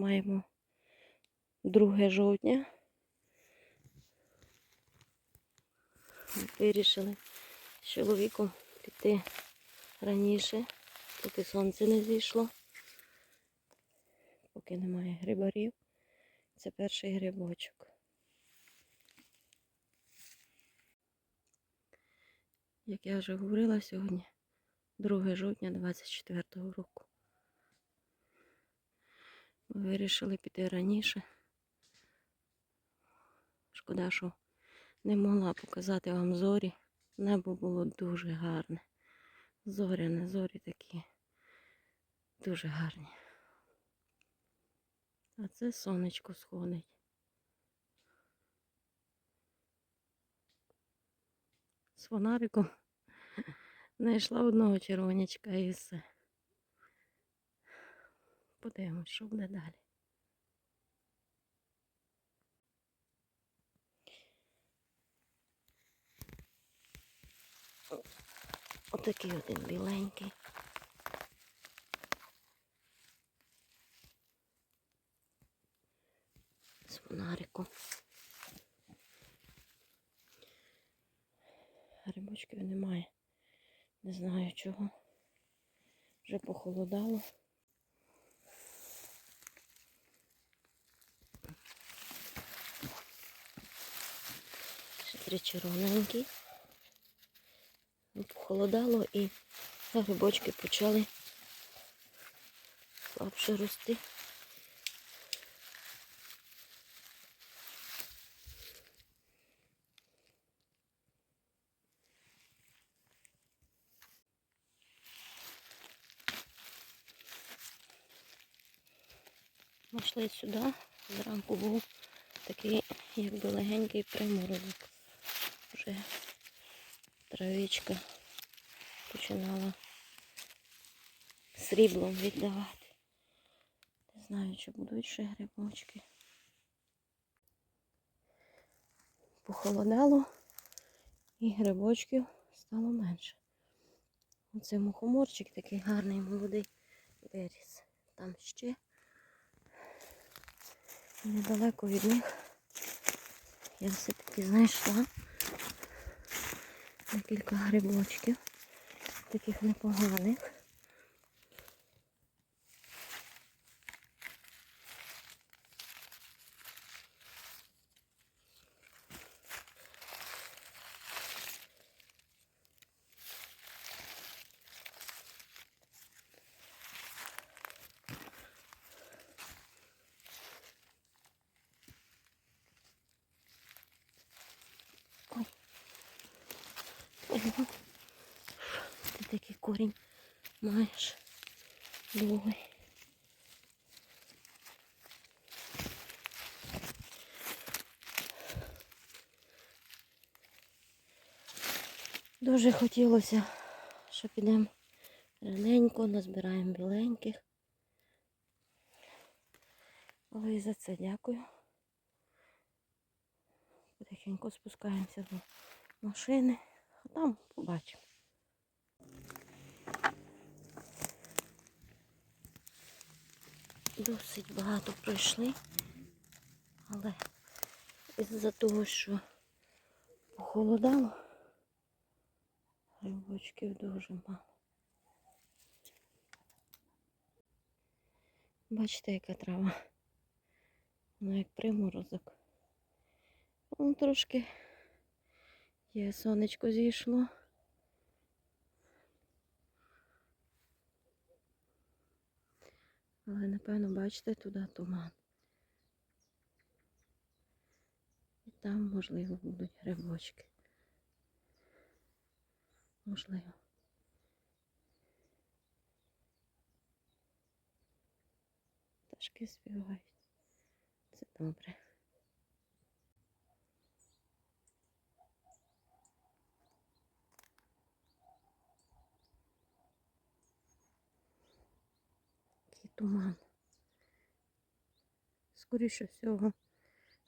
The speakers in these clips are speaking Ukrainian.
маємо 2 жовтня. Вирішили з чоловіком піти раніше, поки сонце не зійшло, поки немає грибарів. Це перший грибочок. Як я вже говорила сьогодні, 2 жовтня 24 року. Вирішили піти раніше. Шкода, що не могла показати вам зорі. Небо було дуже гарне. Зоряне, зорі такі дуже гарні. А це сонечко сходить. З фонариком знайшла одного червонячка і все. Подивимось, що буде далі. Отакий один біленький. З фонариком. Грибочків немає. Не знаю чого. Вже похолодало. Ще червоненькі. Похолодало і грибочки почали слабше рости. Ми сюди, зранку був такий якби легенький приморозок. Вже травичка починала сріблом віддавати. Не знаю, чи будуть ще грибочки. Похолодало і грибочків стало менше. Оце мухоморчик такий гарний молодий виріс. Там ще недалеко від них я все-таки знайшла декілька грибочків, таких непоганих. Ой, ну, ти такий корінь маєш довгий. Дуже хотілося, що підемо раненько, назбираємо біленьких. Але і за це дякую. Потихеньку спускаємося до машини, а там побачимо. Досить багато пройшли, але із-за того, що похолодало, грибочків дуже мало. Бачите, яка трава. Вона як приморозок. Ну, трошки є сонечко зійшло. Але, напевно, бачите, туди туман. І там, можливо, будуть грибочки. Можливо. Пташки співають. Це добре. Такий туман. Скоріше всього,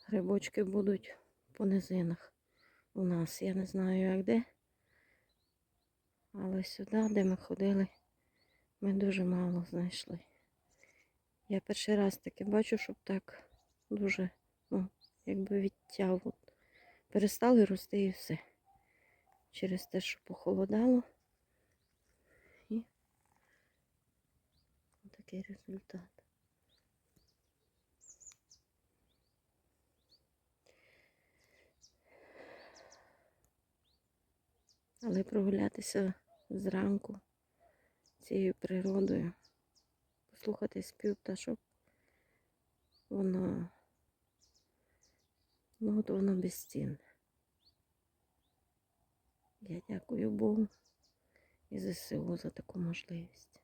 грибочки будуть по низинах у нас. Я не знаю як де. Але сюди, де ми ходили, ми дуже мало знайшли. Я перший раз таке бачу, щоб так дуже, ну, якби відтягло. Перестали рости і все. Через те, що похолодало. І такий результат. Але прогулятися зранку цією природою, послухати спів пташок, воно, ну от воно безцінне. Я дякую Богу і ЗСУ за таку можливість.